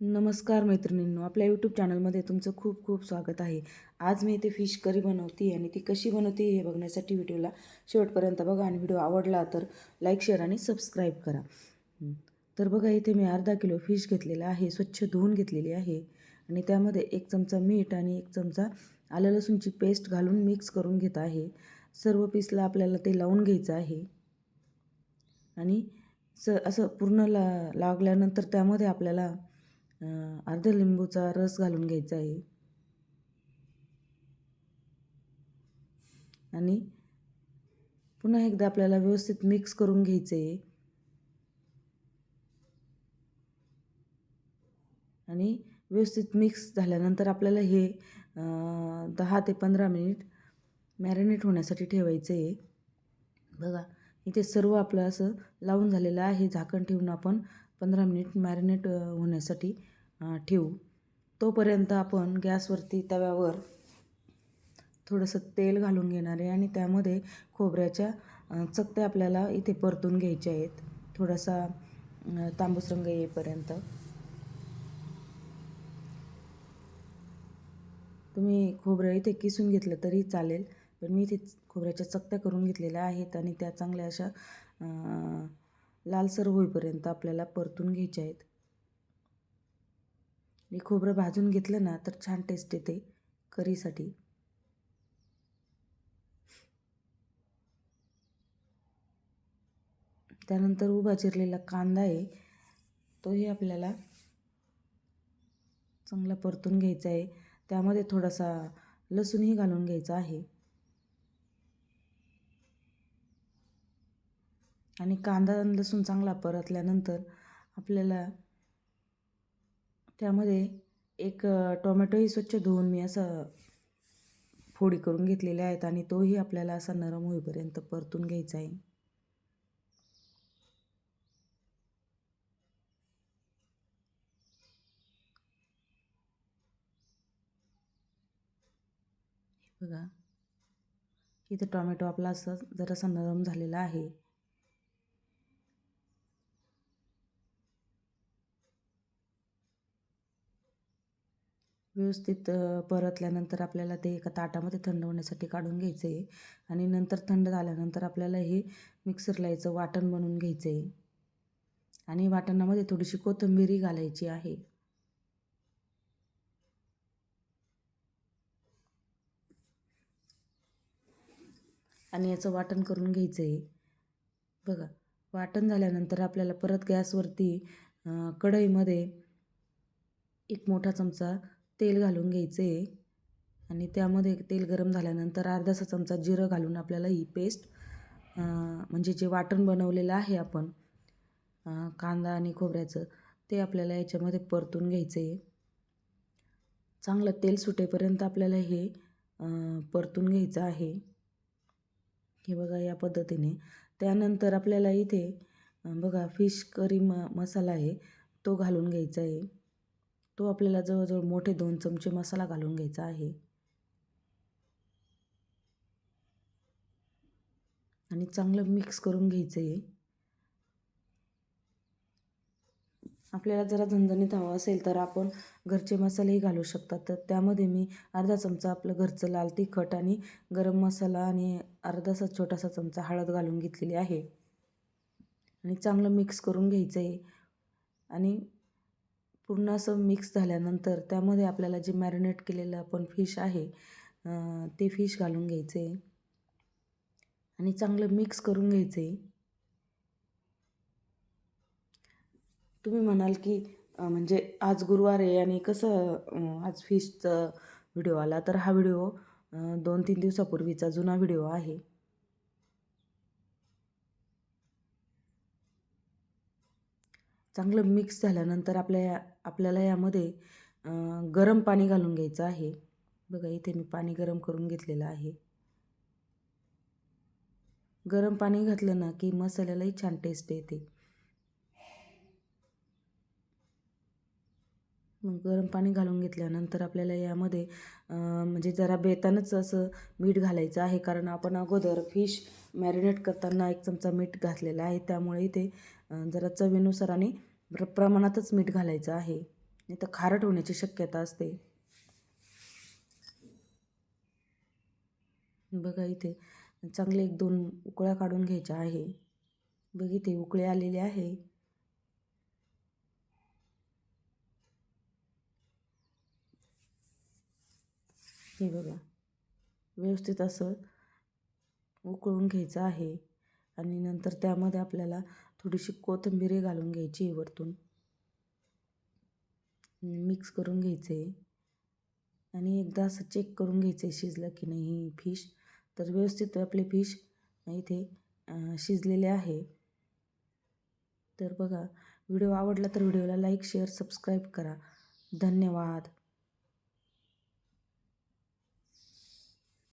नमस्कार मैत्रिणींनो आपल्या यूट्यूब चॅनलमध्ये तुमचं खूप खूप स्वागत आहे. आज मी इथे फिश करी बनवते आणि ती कशी बनवते हे बघण्यासाठी व्हिडिओला शेवटपर्यंत बघा आणि व्हिडिओ आवडला तर लाईक शेअर आणि सबस्क्राईब करा. तर बघा इथे मी अर्धा किलो फिश घेतलेला आहे स्वच्छ धुवून घेतलेली आहे. आणि त्यामध्ये एक चमचा मीठ आणि एक चमचा आलं लसूणची पेस्ट घालून मिक्स करून घेत आहे. सर्व पीसला आपल्याला ते लावून घ्यायचं आहे. आणि स असं पूर्ण ला लागल्यानंतर त्यामध्ये आपल्याला अर्धा लिंबूचा रस घालून घ्यायचा आहे. आणि पुन्हा एकदा आपल्याला व्यवस्थित मिक्स करून घ्यायचं आहे. आणि व्यवस्थित मिक्स झाल्यानंतर आपल्याला हे अं, दहा ते पंधरा मिनिट मॅरिनेट होण्यासाठी ठेवायचं आहे. बघा इथे सर्व आपलं असं लावून झालेलं आहे. झाकण ठेवून आपण पंधरा मिनिट मॅरिनेट होण्यासाठी ठेवू. तोपर्यंत आपण गॅसवरती तव्यावर थोडंसं तेल घालून घेणार आहे आणि त्यामध्ये खोबऱ्याच्या चकत्या आपल्याला इथे परतून घ्यायच्या आहेत. थोडासा तांबूस रंग येईपर्यंत. तुम्ही खोबरं इथे किसून घेतलं तरी चालेल पण मी इथे खोबऱ्याच्या चकत्या करून घेतलेल्या आहेत आणि त्या चांगल्या अशा लालसर होईपर्यंत आपल्याला परतून घ्यायचे आहेत. आणि खोबरं भाजून घेतलं ना तर छान टेस्ट येते करीसाठी. त्यानंतर उभा चिरलेला कांदा आहे तोही आपल्याला चांगला परतून घ्यायचा आहे. त्यामध्ये थोडासा लसूणही घालून घ्यायचा आहे. आणि कांदा आणि लसूण चांगला परतल्यानंतर आपल्याला त्यामध्ये एक टोमॅटोही स्वच्छ धुवून मी असं फोडी करून घेतलेल्या आहेत आणि तोही आपल्याला असा नरम होईपर्यंत परतून घ्यायचा आहे. बघा इथं टोमॅटो आपला असं जरासा नरम झालेला आहे. व्यवस्थित परतल्यानंतर आपल्याला ते एका ताटामध्ये थंड होण्यासाठी काढून घ्यायचं आहे आणि नंतर थंड झाल्यानंतर आपल्याला हे मिक्सरला याचं वाटण बनवून घ्यायचं. आहे आणि वाटणामध्ये थोडीशी कोथिंबीरी घालायची आहे. आणि याचं वाटण करून घ्यायचं. आहे बघा वाटण झाल्यानंतर आपल्याला परत गॅसवरती कढईमध्ये एक मोठा चमचा तेल घालून घ्यायचं आहे आणि त्यामध्ये तेल गरम झाल्यानंतर अर्धासा चमचा जिरं घालून आपल्याला ही पेस्ट म्हणजे जे वाटण बनवलेलं आहे आपण कांदा आणि खोबऱ्याचं ते आपल्याला याच्यामध्ये परतून घ्यायचं. आहे चांगलं तेल सुटेपर्यंत आपल्याला हे परतून घ्यायचं आहे. हे बघा या पद्धतीने. त्यानंतर आपल्याला इथे बघा फिश करी म मसाला आहे तो घालून घ्यायचा आहे. तो आपल्याला जवळजवळ मोठे दोन चमचे मसाला घालून घ्यायचा आहे. आणि चांगलं मिक्स करून घ्यायचं आहे आपल्याला जरा झणझणीत हवं असेल तर आपण घरचे मसालेही घालू शकतात. तर त्यामध्ये मी अर्धा चमचा आपलं घरचं लाल तिखट आणि गरम मसाला आणि अर्धासा छोटासा चमचा हळद घालून घेतलेली आहे. आणि चांगलं मिक्स करून घ्यायचं आहे आणि पूर्ण असं मिक्स झाल्यानंतर त्यामध्ये आपल्याला जे मॅरिनेट केलेलं आपण फिश आहे ते फिश घालून घ्यायचे. आहे आणि चांगलं मिक्स करून घ्यायचं. आहे तुम्ही म्हणाल की म्हणजे आज गुरुवार आहे आणि कसं आज फिशचा व्हिडिओ आला तर हा व्हिडिओ दोन तीन दिवसापूर्वीचा जुना व्हिडिओ आहे. चांगलं मिक्स झाल्यानंतर आपल्या आपल्याला यामध्ये गरम पाणी घालून घ्यायचं आहे. बघा इथे मी पाणी गरम करून घेतलेलं आहे. गरम पाणी घातलं ना की मसाल्यालाही छान टेस्ट येते. मग गरम पाणी घालून घेतल्यानंतर आपल्याला यामध्ये म्हणजे जरा बेतानच असं मीठ घालायचं आहे. कारण आपण अगोदर फिश मॅरिनेट करताना एक चमचा मीठ घातलेला आहे. त्यामुळे इथे जरा चवीनुसार आणि प्रमाणातच मीठ घालायचं आहे. नाही तर खारट होण्याची शक्यता असते. बघा इथे चांगले एक दोन उकळ्या काढून घ्यायच्या आहे. बघ इथे उकळे आलेले आहे. हे बघा. व्यवस्थित असं उकळून घ्यायचं आहे. आणि नंतर त्यामध्ये आपल्याला थोडीशी कोथिंबीर घालून घ्यायची वरतून. मिक्स करून घ्यायचे. आणि एकदा असं चेक करून घ्यायचं आहे शिजलं की नाही फिश. तर व्यवस्थित आपले फिश इथे शिजलेले आहे. तर बघा व्हिडिओ आवडला तर व्हिडिओला लाईक शेअर सबस्क्राईब करा. धन्यवाद.